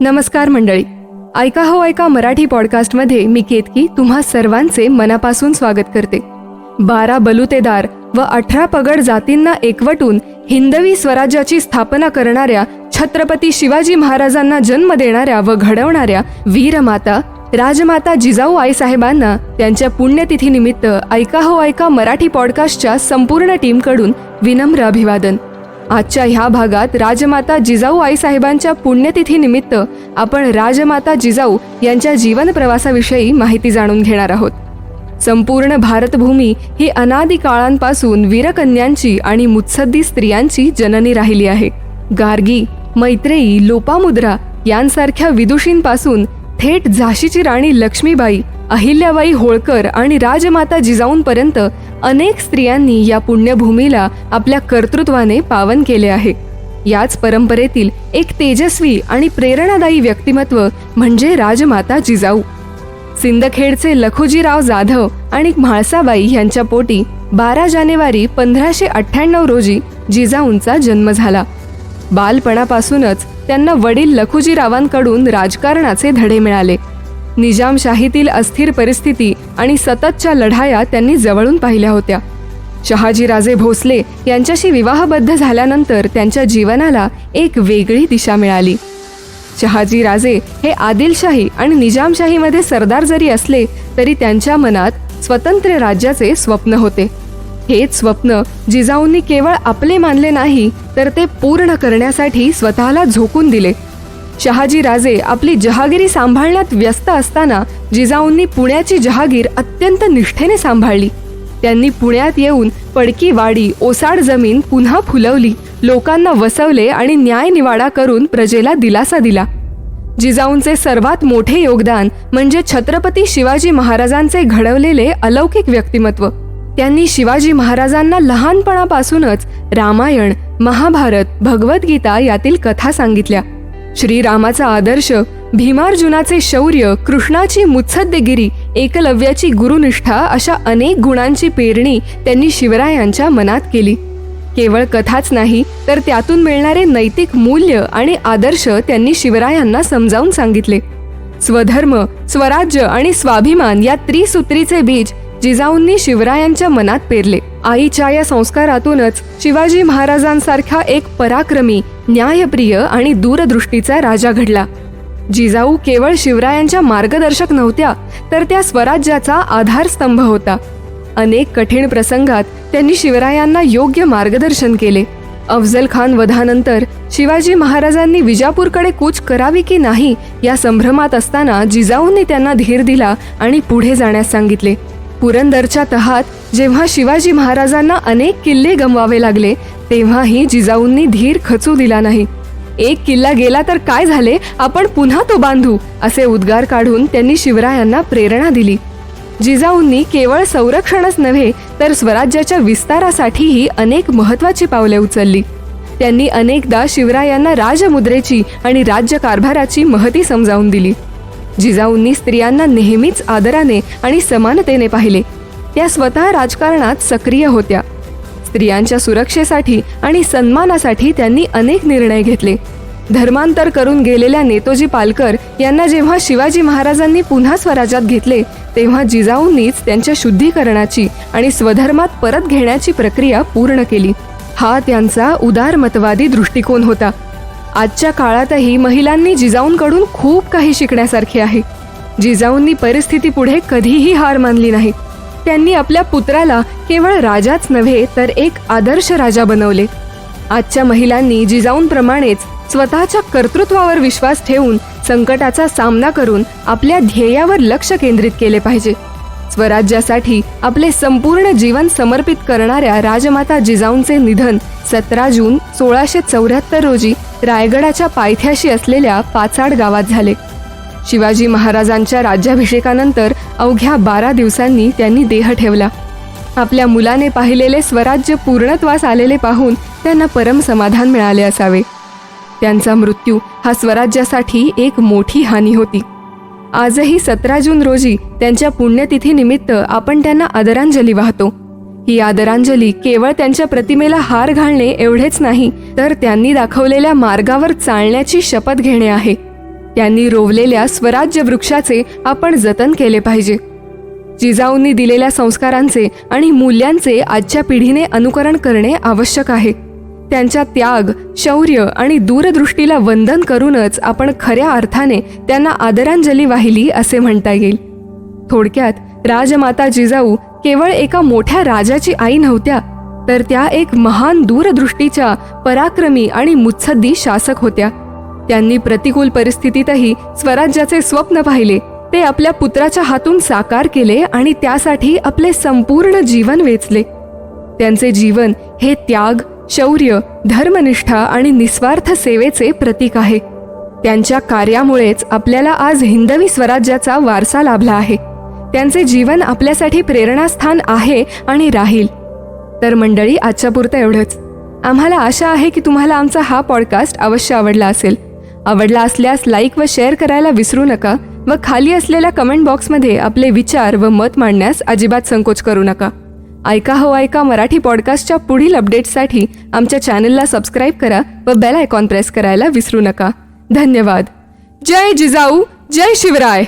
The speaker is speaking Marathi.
नमस्कार मंडळी. ऐका हो ऐका मराठी पॉडकास्टमध्ये मी केतकी तुम्हा सर्वांचे मनापासून स्वागत करते. बारा बलुतेदार व अठरा पगड जातींना एकवटून हिंदवी स्वराज्याची स्थापना करणाऱ्या छत्रपती शिवाजी महाराजांना जन्म देणाऱ्या व घडवणाऱ्या वीरमाता राजमाता जिजाऊ आईसाहेबांना त्यांच्या पुण्यतिथीनिमित्त ऐका हो ऐका मराठी पॉडकास्टच्या संपूर्ण टीमकडून विनम्र अभिवादन. आजच्या ह्या भागात राजमाता जिजाऊ आईसाहेबांच्या पुण्यतिथीनिमित्त आपण राजमाता जिजाऊ यांच्या जीवन प्रवासाविषयी माहिती जाणून घेणार आहोत. संपूर्ण भारतभूमी ही अनादी काळांपासून वीरकन्यांची आणि मुत्सद्दी स्त्रियांची जननी राहिली आहे. गार्गी मैत्रेयी लोपामुद्रा यांसारख्या विदुषींपासून थेट झाशीची राणी लक्ष्मीबाई अहिल्याबाई होळकर आणि राजमाता जिजाऊंपर्यंत अनेक स्त्रियांनी या पुण्यभूमीला आपल्या कर्तृत्वाने पावन केले आहे. याच परंपरेतील एक तेजस्वी आणि प्रेरणादायी व्यक्तिमत्व म्हणजे राजमाता जिजाऊ. सिंदखेडचे लखुजीराव जाधव आणि म्हाळसाबाई यांच्या पोटी बारा जानेवारी पंधराशे अठ्ठ्याण्णव रोजी जिजाऊंचा जन्म झाला. बालपणापासूनच त्यांना वडील लखुजीरावांकडून राजकारणाचे धडे मिळाले. निजामशाहीतील अस्थिर परिस्थिती आणि सततच्या लढाया त्यांनी जवळून पाहिल्या होत्या. शहाजीराजे भोसले यांच्याशी विवाहबद्ध झाल्यानंतर त्यांच्या जीवनाला एक वेगळी दिशा मिळाली. शहाजीराजे हे आदिलशाही आणि निजामशाहीमध्ये सरदार जरी असले तरी त्यांच्या मनात स्वतंत्र राज्याचे स्वप्न होते. हेच स्वप्न जिजाऊंनी केवळ आपले मानले नाही तर ते पूर्ण करण्यासाठी स्वतःला झोकून दिले. शहाजी राजे आपली जहागिरी सांभाळण्यात व्यस्त असताना जिजाऊंनी पुण्याची जहागीर अत्यंत निष्ठेने सांभाळली. त्यांनी पुण्यात येऊन पडकी वाडी ओसाड जमीन पुन्हा फुलवली लोकांना वसवले आणि न्याय निवाडा करून प्रजेला दिलासा दिला. जिजाऊंचे सर्वात मोठे योगदान म्हणजे छत्रपती शिवाजी महाराजांचे घडवलेले अलौकिक व्यक्तिमत्व. त्यांनी शिवाजी महाराजांना लहानपणापासूनच रामायण महाभारत भगवद्गीता यातील कथा सांगितल्या. श्रीरामाचा आदर्श भीमार्जुनाचे शौर्य कृष्णाची मुत्सद्देगिरी एकलव्याची गुरुनिष्ठा अशा अनेक गुणांची पेरणी त्यांनी शिवरायांच्या मनात केली. केवळ कथाच नाही तर त्यातून मिळणारे नैतिक मूल्य आणि आदर्श त्यांनी शिवरायांना समजावून सांगितले. स्वधर्म स्वराज्य आणि स्वाभिमान या त्रिसूत्रीचे बीज जिजाऊंनी शिवरायांच्या मनात पेरले. आईच्या या संस्कारातूनच शिवाजी महाराजांसारखा एक पराक्रमी न्यायप्रिय आणि दूरदृष्टीचा राजा घडला. जिजाऊ केवळ शिवरायांच्या मार्गदर्शक नव्हत्या तर त्या स्वराज्याचा आधारस्तंभ होता. अनेक कठीण प्रसंगात त्यांनी शिवरायांना योग्य मार्गदर्शन केले. अफजल खान वधानंतर शिवाजी महाराजांनी विजापूरकडे कूच करावी की नाही या संभ्रमात असताना जिजाऊंनी त्यांना धीर दिला आणि पुढे जाण्यास सांगितले. पुरंदरच्या तहात जेव्हा शिवाजी महाराजांना अनेक किल्ले गमवावे लागले तेव्हाही जिजाऊंनी धीर खचू दिला नाही. एक किल्ला गेला तर काय झाले? आपण पुन्हा तो बांधू असे उद्गार काढून त्यांनी शिवरायांना प्रेरणा दिली. जिजाऊंनी केवळ संरक्षणच नव्हे तर स्वराज्याच्या विस्तारासाठीही अनेक महत्वाची पावले उचलली. त्यांनी अनेकदा शिवरायांना राजमुद्रेची आणि राज्यकारभाराची महती समजावून दिली. जिजाऊंनी स्त्रियांना नेहमीच आदराने आणि समानतेने पाहिले. त्या स्वतः राजकारणात सक्रिय होत्या. स्त्रियांच्या सुरक्षेसाठी आणि सन्मानासाठी त्यांनी अनेक निर्णय घेतले. धर्मांतर करून गेलेल्या नेतोजी पालकर यांना जेव्हा शिवाजी महाराजांनी पुन्हा स्वराज्यात घेतले तेव्हा जिजाऊंनीच त्यांच्या शुद्धीकरणाची आणि स्वधर्मात परत घेण्याची प्रक्रिया पूर्ण केली. हा त्यांचा उदारमतवादी दृष्टिकोन होता. आजच्या काळातही महिलांनी जिजाऊंकडून खूप काही शिकण्यासारखे आहे. जिजाऊंनी परिस्थिती पुढे कधीही हार मानली नाही. त्यांनी आपल्या पुत्राला केवळ राजाच नव्हे तर एक आदर्श राजा बनवले. आजच्या महिलांनी जिजाऊंप्रमाणेच स्वतःच्या कर्तृत्वावर विश्वास ठेवून संकटाचा सामना करून आपल्या ध्येयावर लक्ष केंद्रित केले पाहिजे. स्वराज्यासाठी आपले संपूर्ण जीवन समर्पित करणाऱ्या राजमाता जिजाऊंचे निधन सतरा जून सोळाशे चौऱ्याहत्तर रोजी रायगडाच्या पायथ्याशी असलेल्या पाचाड गावात झाले. शिवाजी महाराजांच्या राज्याभिषेकानंतर अवघ्या बारा दिवसांनी त्यांनी देह ठेवला. आपल्या मुलाने पाहिलेले स्वराज्य पूर्णत्वास आलेले पाहून त्यांना परम समाधान मिळाले असावे. त्यांचा मृत्यू हा स्वराज्यासाठी एक मोठी हानी होती. आजही सतरा जून रोजी त्यांच्या पुण्यतिथीनिमित्त आपण त्यांना आदरांजली वाहतो. ही आदरांजली केवळ त्यांच्या प्रतिमेला हार घालणे एवढेच नाही तर त्यांनी दाखवलेल्या मार्गावर चालण्याची शपथ घेणे आहे. त्यांनी रोवलेल्या स्वराज्य वृक्षाचे आपण जतन केले पाहिजे. जिजाऊंनी दिलेल्या संस्कारांचे आणि मूल्यांचे आजच्या पिढीने अनुकरण करणे आवश्यक आहे. त्यांच्या त्याग शौर्य आणि दूरदृष्टीला वंदन करूनच आपण खऱ्या अर्थाने त्यांना आदरांजली वाहिली असे म्हणता येईल. थोडक्यात राजमाता जिजाऊ केवळ एका मोठ्या राजाची आई नव्हत्या तर त्या एक महान दूरदृष्टीच्या पराक्रमी आणि मुत्सद्दी शासक होत्या. त्यांनी प्रतिकूल परिस्थितीतही स्वराज्याचे स्वप्न पाहिले ते आपल्या पुत्राच्या हातून साकार केले आणि त्यासाठी आपले संपूर्ण जीवन वेचले. त्यांचे जीवन हे त्याग शौर्य धर्मनिष्ठा आणि निस्वार्थ सेवेचे प्रतीक आहे. त्यांच्या कार्यामुळेच आपल्याला आज हिंदवी स्वराज्याचा वारसा लाभला आहे. त्यांचे जीवन आपल्यासाठी प्रेरणास्थान आहे आणि राहील. तर मंडळी आजच्या पुरतं एवढंच. आम्हाला आशा आहे की तुम्हाला आमचा हा पॉडकास्ट अवश्य आवडला असेल. आवडला असल्यास लाईक व शेअर करायला विसरू नका व खाली असलेल्या कमेंट बॉक्समध्ये आपले विचार व मत मांडण्यास अजिबात संकोच करू नका. ऐका हो ऐका मराठी पॉडकास्टच्या पुढील अपडेट्ससाठी आमच्या चॅनलला सबस्क्राईब करा व बेल आयकॉन प्रेस करायला विसरू नका. धन्यवाद. जय जिजाऊ जय शिवराय.